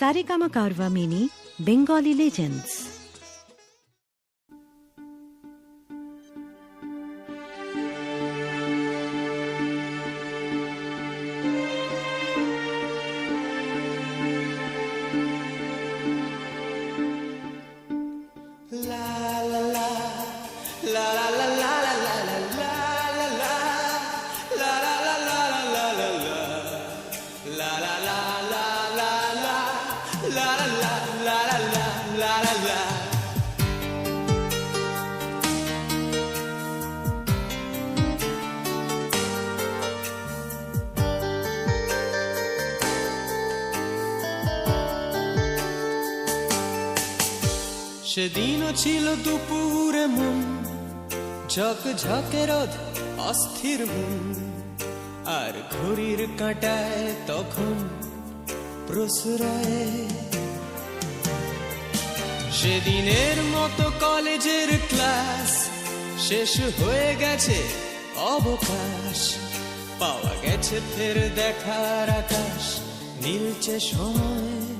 सारेगामा कारवा mini Bengali Legends. সেদিনও ছিল দুপুরে মন ঝক ঝকে রোদ, অস্থির মন। আর ঘড়ির কাঁটায় তখন প্রসরায় সেদিনের মতো কলেজের ক্লাস শেষ হয়ে গেছে অবকাশ। পাওয়া গেছে ফের দেখার আকাশ নীলচে সময়।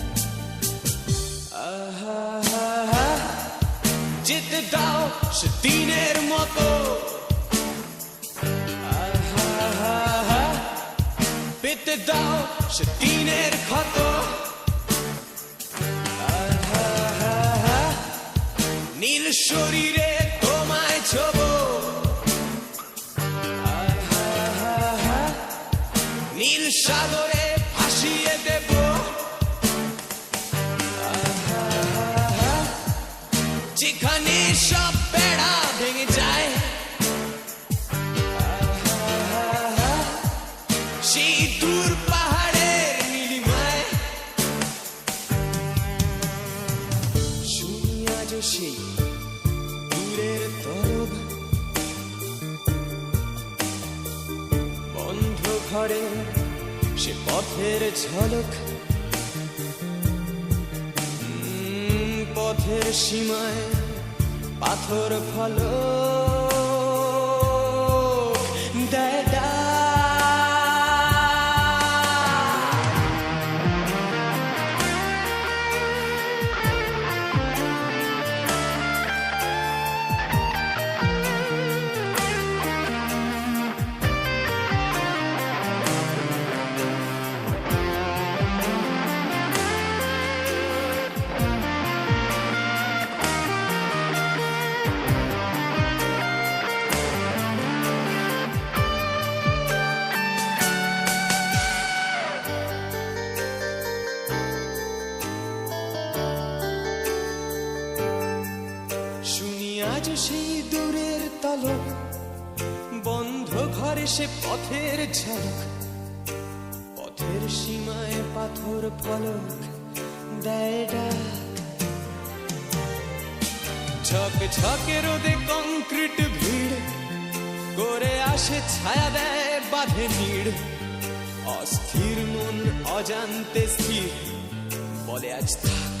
যেতে দাও সে দিনের মতো পেতে দাও সে দিনের ক্ষত নীল শরীরে যেখানে সব বেড়া ভেঙে যায়। সেই দূর পাহাড়ের নীলিমায়। শুনি আজ সেই দূরের তরব বন্ধ ঘরে সে পথের ঝলক পথের সীমায় পাথর ফল আজ সেই দূরের তলক বন্ধ ঘরে সে পথের ঝলক। পথের সীমায় পাথর ফলক দেয় ডাক। ঝক ঝকে রোদে কংক্রিট ভিড়। করে আসে ছায়া দেয়, বাঁধে নিড়। অস্থির মন অজান্তে স্থির। বলে আজ থাক।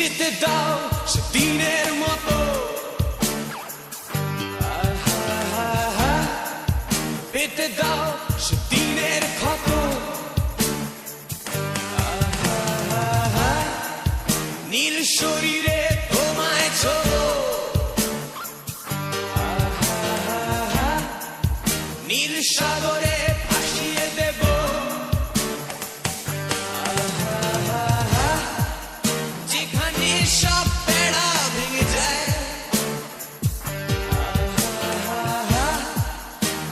যেতে দাও সে দিনের মতো। আহা পেতে দাও সে দিনের ক্ষত। আহা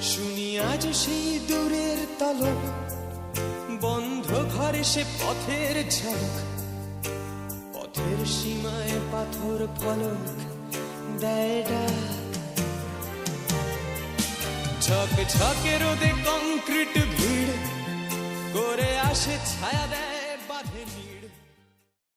শুনি আজ সেই দূরের তলক বন্ধ ঘরে সে পথের ঝলক পথের সীমায় পাথর ফলক দেয় ডাক। ঝক ঝকে রোদে কংক্রিট ভিড়, করে আসে ছায়া দেয়